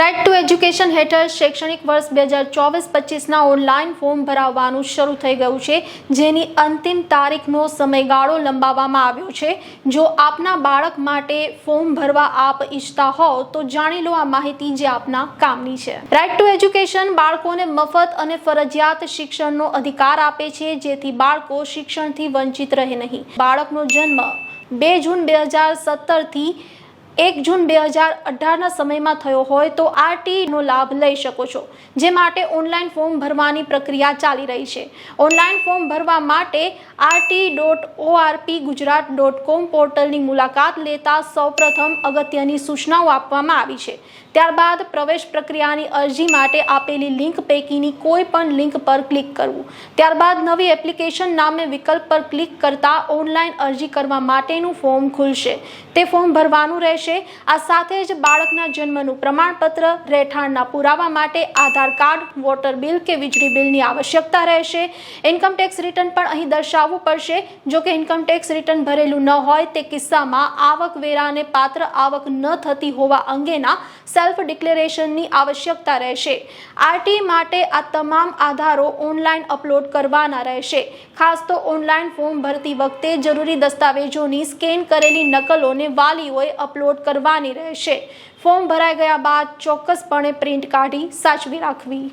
Right to education હેઠળ શૈક્ષણિક વર્ષ બે હજાર ચોવીસ પચીસના ઓનલાઈન ફોર્મ ભરાવવાનું શરૂ થઈ ગયું છે, જેની અંતિમ તારીખનો સમયગાળો લંબાવવામાં આવ્યો છે. જો આપના બાળક માટે ફોર્મ ભરવા આપ ઈચ્છતા હોવ, તો જાણી લો આ માહિતી જે આપના કામની છે. રાઇટ ટુ એજ્યુકેશન બાળકોને મફત અને ફરજિયાત શિક્ષણનો અધિકાર આપે છે, જેથી બાળકો શિક્ષણથી વંચિત રહે નહીં. બાળકનો જન્મ બે જૂન બે હજાર સત્તરથી એક જૂન બે હજાર અઢારના સમયમાં થયો હોય તો આરટીનો લાભ લઈ શકો છો, જે માટે ઓનલાઈન ફોર્મ ભરવાની પ્રક્રિયા ચાલી રહી છે. ઓનલાઈન ફોર્મ ભરવા માટે RT dot ORP Gujarat dot com પોર્ટલની મુલાકાત લેતા સૌપ્રથમ અગત્યની સૂચનાઓ આપવામાં આવી છે. ત્યારબાદ પ્રવેશ પ્રક્રિયાની અરજી માટે આપેલી લિંક પૈકીની કોઈ પણ લિંક પર ક્લિક કરવું. ત્યારબાદ નવી એપ્લિકેશન નામે વિકલ્પ પર ક્લિક કરતા ઓનલાઈન અરજી કરવા માટેનું ફોર્મ ખુલશે. તે ફોર્મ ભરવાનું રહેશે આ સાથે જ બાળકના જન્મનું પ્રમાણપત્ર, રહેઠાણના પુરાવા માટે આધાર કાર્ડ, વોટર બિલ કે વીજળી બિલની આવશ્યકતા રહેશે. ઇન્કમટેક્સ રિટર્ન પણ અહીં દર્શાવવું પડશે. જો કે ઇન્કમટેક્સ રિટર્ન ભરેલું ન હોય તે કિસ્સામાં આવકવેરાને પાત્ર આવક ન થતી હોવા અંગેના સેલ્ફ ડિક્લેરેશનની આવશ્યકતા રહેશે. આરટી માટે આ તમામ આધારો ઓનલાઈન અપલોડ કરવાના રહેશે. ખાસ તો ઓનલાઈન ફોર્મ ભરતી વખતે જરૂરી દસ્તાવેજોની સ્કેન કરેલી નકલોને વાલીઓએ અપલોડ કરવાની રહેશે. ફોર્મ ભરાઈ ગયા બાદ ચોક્કસપણે પ્રિન્ટ કાઢી સાચવી રાખવી.